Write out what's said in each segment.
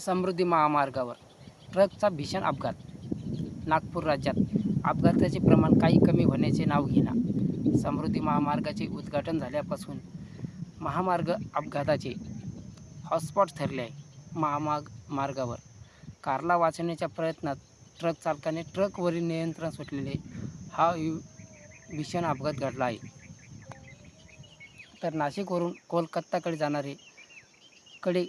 समृद्धी महामार्गावर ट्रकचा भीषण अपघात. नागपूर राज्यात अपघाताचे प्रमाण काही कमी होण्याचे नाव घेणार समृद्धी महामार्गाचे उद्घाटन झाल्यापासून महामार्ग अपघाताचे हॉटस्पॉट ठरले आहे. महामार्ग मार्गावर कारला वाचवण्याच्या प्रयत्नात ट्रक चालकाने ट्रकवरील नियंत्रण सुटलेले हा यु- भीषण अपघात घडला आहे. तर नाशिकवरून कोलकत्ताकडे जाणारे कडे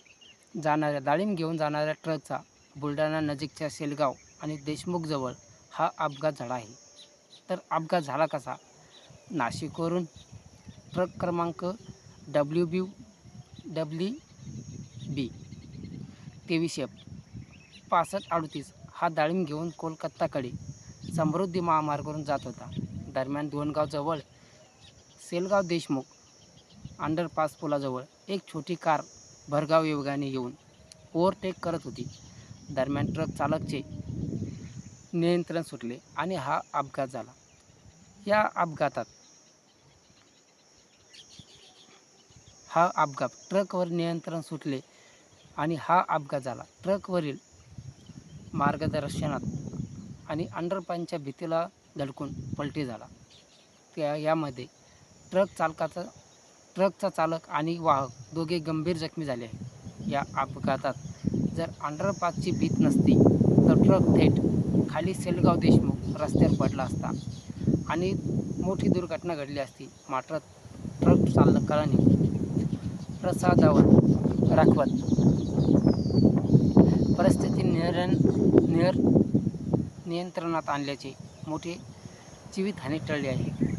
जाणाऱ्या डाळिंब घेऊन जाणाऱ्या ट्रकचा बुलढाणा नजीकच्या सेलगाव आणि देशमुखजवळ हा अपघात झाला आहे. तर अपघात झाला कसा? नाशिकवरून ट्रक क्रमांक डब्ल्यू बी डब्ल्यू बी तेवीस एफ पासष्ट अडतीस हा डाळिंब घेऊन कोलकाताकडे समृद्धी महामार्गावरून जात होता. दरम्यान दोनगावजवळ सेलगाव देशमुख अंडरपास पुलाजवळ एक छोटी कार भरगाव योगाने येऊन ओव्हरटेक करत होती. दरम्यान ट्रक चालकचे नियंत्रण सुटले आणि हा अपघात झाला. या अपघातात हा अपघात ट्रकवर नियंत्रण सुटले आणि हा अपघात झाला. ट्रकवरील मार्गदर्शनात आणि अंडरपानच्या भीतीला धडकून पलटी झाला. त्या यामध्ये ट्रक चालकाचा ट्रकचा चालक आणि वाहक दोघे गंभीर जखमी झाले या अपघातात जर अंडरपासची भीत नसती तर ट्रक थेट खाली सेलगाव देशमुख रस्त्यावर पडला असता आणि मोठी दुर्घटना घडली असती मात्र ट्रक चालकाने प्रसादावर राखवत परिस्थिती नियरण निर नियंत्रणात आणल्याचे मोठे जीवितहानी टळली आहे.